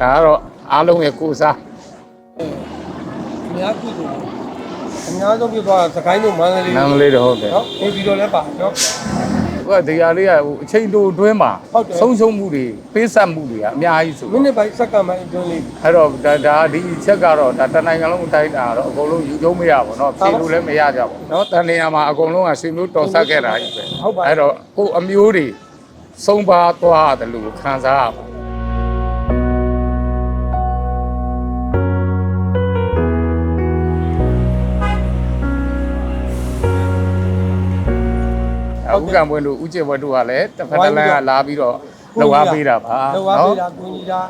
ဒါကတော့အားလုံးရဲ့ကိုယ်စား အများကြည့်တယ်အများဆုံးပြသွားတာစကိုင်းတို့မန္တလေး နမ်းလေးတော့ဟုတ်တယ် နော်နေပြီးတော့လည်းပါနော် ဟိုကဒီဟာလေးကဟိုအချိန်တိုအတွင်းမှာ ဟုတ်တယ် ဆုံးရှုံးမှုတွေပေးဆက်မှုတွေကအများကြီးဆို မိနစ်ပိုင်းစက္ကန့်ပိုင်းအတွင်းလေး အဲ့တော့ဒါဒါဒီချက်ကတော့ဒါတနိုင်ငံလုံးအတိုင်းတာတော့အကုန်လုံးယူကျုံးမရပါတော့ဖြေလို့လည်းမရကြဘူးเนาะတန်နေရာမှာအကုန်လုံးကဆွေမျိုးတော်ဆက်ခဲ့တာကြီးပဲ ဟုတ်ပါ အဲ့တော့ကိုယ်အမျိုးတွေဆုံးပါသွားတယ်လို့ခံစားရပါ အခုကံပွင့်တို့ဥကျင်ဘွက်တို့ကလည်းတစ်ဖက်တစ်လမ်းကလာပြီးတော့လောက်အားပေးတာပါလောက်အားပေးတာကိုကြီးတာ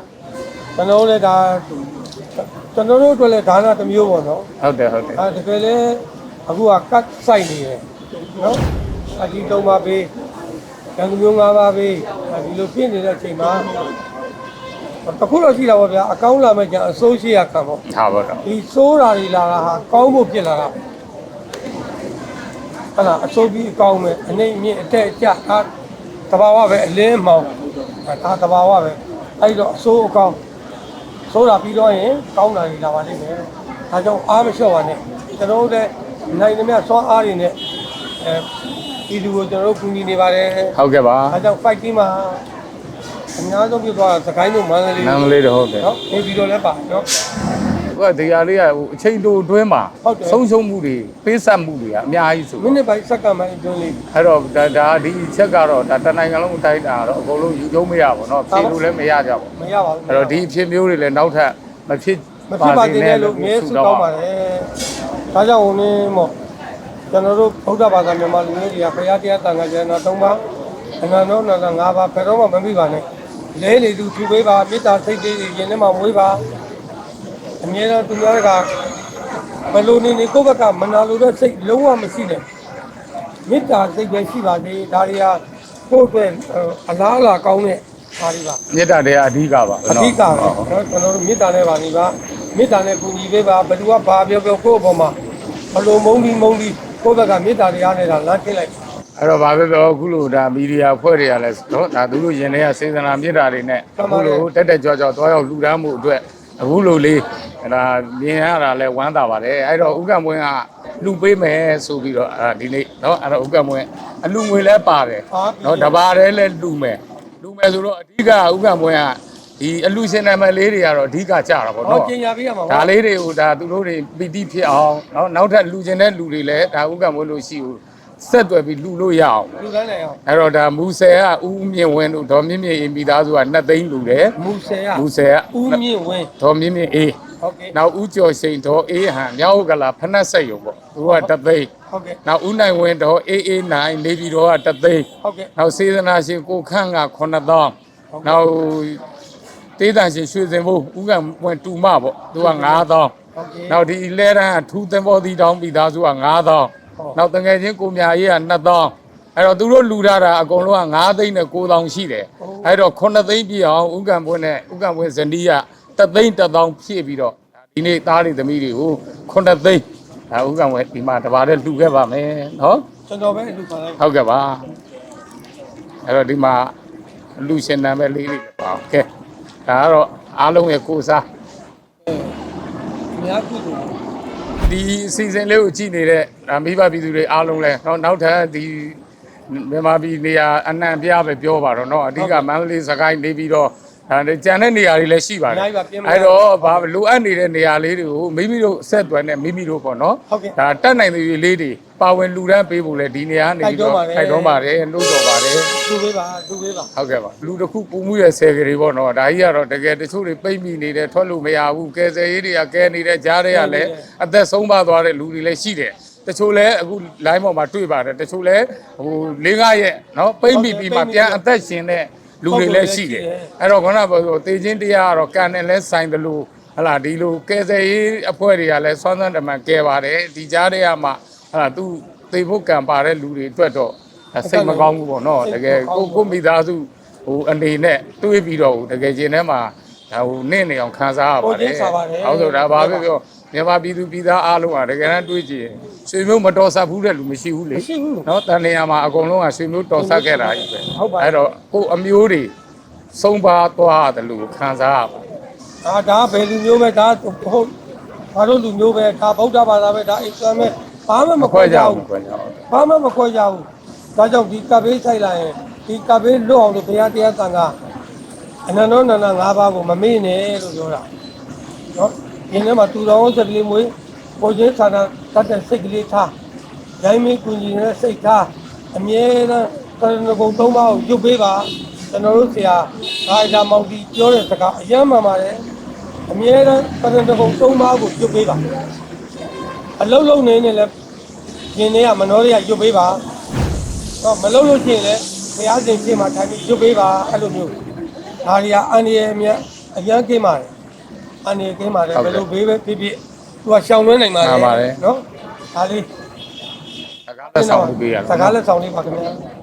ကျွန်တော်တို့လည်းဒါကျွန်တော်တို့အတွက်လည်းဒါနတစ်မျိုးပေါ့နော်ဟုတ်တယ်ဟုတ်တယ်အဲတကယ်လဲအခုကကတ်ဆိုင်နေတယ်နော်အကြီးသုံးပါပေးကံမျိုး၅ပါးပေးအဲဒီလိုဖြစ်နေတဲ့အချိန်မှာတခုတော့ရှိတာပေါ့ဗျာအကောင်းလာမဲ့ကျန်အစိုးရှိရခံပေါ့ဟာပါတော့ဒီစိုးတာတွေလာတာဟာကောင်းဖို့ဖြစ်လာတာ အဲ့ဒါအစိုးပြီးအကောင်းပဲအနေအမြင့်အတက်အကျဒါတဘာဝပဲအလင်းမောင်ဒါတဘာဝပဲအဲ့တော့အစိုးအကောင်းစိုးတာပြီးတော့ရင်ကောင်းတာတွေလာပါလိမ့်မယ်ဒါကြောင့်အားမလျှော့ပါနဲ့ကျွန်တော်တို့လည်းနိုင်သမျှစွမ်းအားတွေနဲ့အဲဒီလူကိုကျွန်တော်တို့ကူညီနေပါတယ်ဟုတ်ကဲ့ပါဒါကြောင့် fight team မှာအများဆုံးပြသွားတာစကိုင်းတို့မန္တလေးနမ်းလေးတော့ဟုတ်တယ်နော်နေပြီးတော့လည်းပါနော် ဟိုကဒီဟာလေးကဟိုအချိန်တိုအတွင်းမှာဟုတ်တယ် ဆုံးရှုံးမှုတွေပေးဆက်မှုတွေကအများကြီးဆိုမိနစ်ပိုင်းစက္ကန့်ပိုင်းအတွင်းလေး အဲ့တော့ဒါဒါဒီချက်ကတော့ဒါတနိုင်ငံလုံးအတိုင်းတာတော့အကုန်လုံးယူကျုံးမရပါတော့ဖြေလို့လည်းမရကြဘူးမရပါဘူးအဲ့တော့ဒီအဖြစ်မျိုးတွေလည်းနောက်ထပ်မဖြစ်မဖြစ်ပါသေးနဲ့လို့မြဲဆုတောင်းပါတယ်ဒါကြောင့်ဦးနေမော့ကျွန်တော်တို့ဗုဒ္ဓဘာသာမြန်မာလူမျိုးတွေကဘုရားတရားတန်ခါကျမ်းတော်၃ပါးအနန္တောနန္ဒ၅ပါးဘယ်တော့မှမပြီးပါနဲ့လဲလေသူဖြူပေးပါမေတ္တာစိတ်တွေရင်ထဲမှာမွေးပါ အမြဲတမ်းသူများကဘယ်လိုနေနေကိုယ့်ဘက်ကမနာလိုတဲ့စိတ်လုံးဝမရှိနဲ့မေတ္တာစိတ်ပဲရှိပါသေးဒါတွေကကိုယ့်အတွက်အလားအလာကောင်းတဲ့ဒါတွေပါမေတ္တာတရားအဓိကပါအဓိကပါကျွန်တော်တို့မေတ္တာနဲ့ပါနေပါမေတ္တာနဲ့ပူညီပေးပါဘယ်သူကဘာပြောပြောကိုယ့်အပေါ်မှာဘလိုမုံပြီးမုံပြီးကိုယ့်ဘက်ကမေတ္တာတရားနဲ့ဒါလမ်းထည့်လိုက်အဲ့တော့ဗာပဲပြောအခုလိုဒါမီဒီယာဖွဲ့တွေကလည်းနော်ဒါသူတို့ရင်ထဲကစေတနာမြစ်တာတွေနဲ့အခုလိုတက်တက်ကြွကြွသွားရောက်လူတန်းမှုအတွက် အခုလို့လေးအဲ့ဒါမြင်ရတာလဲဝမ်းသာပါတယ်အဲ့တော့ဥက္ကမွင်းကလှူပေးမယ်ဆိုပြီးတော့အဲ့ဒါဒီနေ့เนาะအဲ့တော့ဥက္ကမွင်းအလှူငွေလဲပါတယ် เนาะတဘာတည်းလဲလှူမယ်လှူမယ်ဆိုတော့အဓိကဥက္ကမွင်းကဒီအလှူရှင်နာမည်လေးတွေကတော့အဓိကကြတာပေါ့ ဟော เนาะ ကျင်ညာပေးရမှာ ဒါလေးတွေကိုဒါသူတို့တွေပီတိဖြစ်အောင်เนาะနောက်ထပ်လှူခြင်းတဲ့လူတွေလည်းဒါဥက္ကမွင်းလို့ရှိဦး ဆက်သွယ်ပြီးလှူလို့ရအောင်လူကန်းနိုင်အောင်အဲ့တော့ဒါမူဆယ်ကဦးမြင့်ဝင်းတို့ဒေါ်မြင့်မြင့်အေးမိသားစုက2သိန်းလှူတယ်မူဆယ်ကမူဆယ်ကဦးမြင့်ဝင်းဒေါ်မြင့်မြင့်အေးဟုတ်ကဲ့နောက်ဦးကျော်ရှိန်ဒေါ်အေးဟန်မြောက်ဥက္ကလာဖနက်ဆက်ယုံပေါ့သူက2သိန်းဟုတ်ကဲ့နောက်ဦးနိုင်ဝင်းဒေါ်အေးအေးနိုင်နေပြည်တော်က2သိန်းဟုတ်ကဲ့နောက်စေတနာရှင်ကိုခန့်က9000နောက်တေးတန်ရှင်ရွှေစင်ဘိုးဦးကဝင်တူမပေါ့သူက9000ဟုတ်ကဲ့နောက်ဒီလဲရန်အထူးသင်္ဘောသီးတောင်းပြီးသားစုက9000 နောက်တငယ်ချင်းကိုမြာရေးက2000အဲ့တော့သူတို့လူထားတာအကုန်လုံးက9သိန်းနဲ့9000ရှိတယ်အဲ့တော့9သိန်းပြည့်အောင်ဥက္ကံပွင့်နဲ့ဥက္ကံပွင့်ဇနီးက3သိန်း1000ဖြည့်ပြီးတော့ဒီနေ့သားတွေသမီးတွေကို9သိန်းဒါဥက္ကံပွင့်ဒီမှာတပါးတည်းလှူခဲ့ပါမယ်နော်ကျွန်တော်ပဲလူခံလိုက်ဟုတ်ကဲ့ပါအဲ့တော့ဒီမှာလူရှင်နာမည်လေးတွေလည်းပါကဲဒါကတော့အားလုံးရဲ့ကိုယ်စားအများကြည့်တယ်ဒီအစီအစဉ်လေးကိုကြည့်နေတဲ့ဒါ မိဘပြည်သူတွေအားလုံးလဲနောက်နောက်ထပ်ဒီမြန်မာပြည်နေရာအနှံ့အပြားပဲပြောပါတော့เนาะအဓိကမန္တလေးစကိုင်းနေပြီးတော့ဒါနဲ့ကြံတဲ့နေရာတွေလည်းရှိပါတယ်အဲ့တော့ဘာလိုအပ်နေတဲ့နေရာလေးတွေကိုမိမိတို့ဆက်သွယ်နဲ့မိမိတို့ပေါ့เนาะ ဟုတ်ကဲ့ ဒါတက်နိုင်တဲ့လေးတွေပါဝင်လူတန်းပေးဖို့လဲဒီနေရာနေပြီးတော့ထိုက်တော့ပါတယ်နှုတ်တော်ပါတယ် လူပေးပါလူပေးပါ ဟုတ်ကဲ့ပါလူတစ်ခုပူမှုရဲ့ဆယ်ကလေးပေါ့နော်ဒါကြီးကတော့တကယ်တချို့တွေပိတ်မိနေတယ်ထွက်လို့မရဘူးကယ်ဆယ်ရေးတွေကကဲနေတဲ့ကြားတွေကလည်းအသက်ဆုံးပါသွားတဲ့လူတွေလည်းရှိတယ် တချို့လည်းအခု line ပေါ်မှာတွေ့ပါတယ်တချို့လည်းဟိုလေးကားရဲ့နော်ပိတ်မိပြီးမှပြန်အသက်ရှင်တဲ့လူတွေလည်းရှိတယ်အဲ့တော့ခေါင်းကပြောဆိုတေချင်းတရားကတော့ကန်နဲ့လဲဆိုင်တယ်လို့ဟလာဒီလိုကယ်ဆယ်ရေးအဖွဲ့တွေကလည်းဆွမ်းဆွမ်းတမန်ကဲပါတယ်ဒီကြားတွေကမှဟလာသူသေဖို့ကံပါတဲ့လူတွေအတွက်တော့စိတ်မကောင်းဘူးပေါ့နော်တကယ်ကိုကိုမိသားစုဟိုအနေနဲ့တွေးပြီးတော့ဟိုတကယ်ချင်းထဲမှာဒါဟိုနင့်နေအောင်ခံစားရပါတယ်။ဟုတ်ဆိုတာဘာပဲပြော မြန်မာပြည်သူပြည်သားအားလုံးကတကယ်တမ်းတွေးကြည့်ရင်ဆွေမျိုးမတော်ဆက်ဘူးတဲ့လူမရှိဘူးလေမရှိဘူး။နော်တန်နေရာမှာအကုန်လုံးကဆွေမျိုးတော်ဆက်ခဲ့တာကြီးပဲဟုတ်ပါအဲ့တော့ကိုယ်အမျိုးတွေဆုံးပါသွားတယ်လို့ခံစားရပါတယ်အာဒါဘယ်လူမျိုးပဲဒါဟုတ်ဘာလို့လူမျိုးပဲဒါဗုဒ္ဓဘာသာပဲဒါအစ္စလာမ်ပဲဘာမှမမခွဲခွဲကြကြဘူးဘူးခွဲကြဘူးဘာမှမခွဲကြဘူးဒါကြောင့်ဒီကဘေးဆိုင်လာရင်ဒီကဘေးလွတ်အောင်လို့ဘုရားတရားတန်ခါအနန္တောနန္ဒ၅ပါးကိုမမေ့နဲ့လို့ပြောတာနော် ဒီနေ့မှာတူတော်စက်ကလေးမွေးကိုချင်းသာနာတတ်တဲ့စိတ်ကလေးထားရိုင်းမင်းကုညီနေတဲ့စိတ်ထားအမြဲတမ်းသရဏဂုံ၃ပါးကိုရုပ်ပေးပါကျွန်တော်တို့ဆရာဒါအရာမောင်တီပြောတဲ့စကားအယမ်းမှန်ပါတယ်အမြဲတမ်းသရဏဂုံ၃ပါးကိုရုပ်ပေးပါအလုံးလုံးနေနေလဲရှင်တွေကမနှောတွေကရုပ်ပေးပါတော့မလုပ်လို့ရှိရင်လည်းဘုရားရှင်ရှင်းမှာထိုင်ပြီးရုပ်ပေးပါအဲ့လိုမျိုးဒါတွေကအန်ဒီရဲ့အမြတ်အရန်ကင်းပါတယ် အန်ဒီရဲ့ကင်းပါတယ်ဘယ်လိုဘေးပဲဖြစ်ဖြစ်သူကရှောင်လွှဲနိုင်ပါတယ်နော်ဒါလေးအကားလက်ဆောင်မှုပေးရစကားလက်ဆောင်လေးပါခင်ဗျာ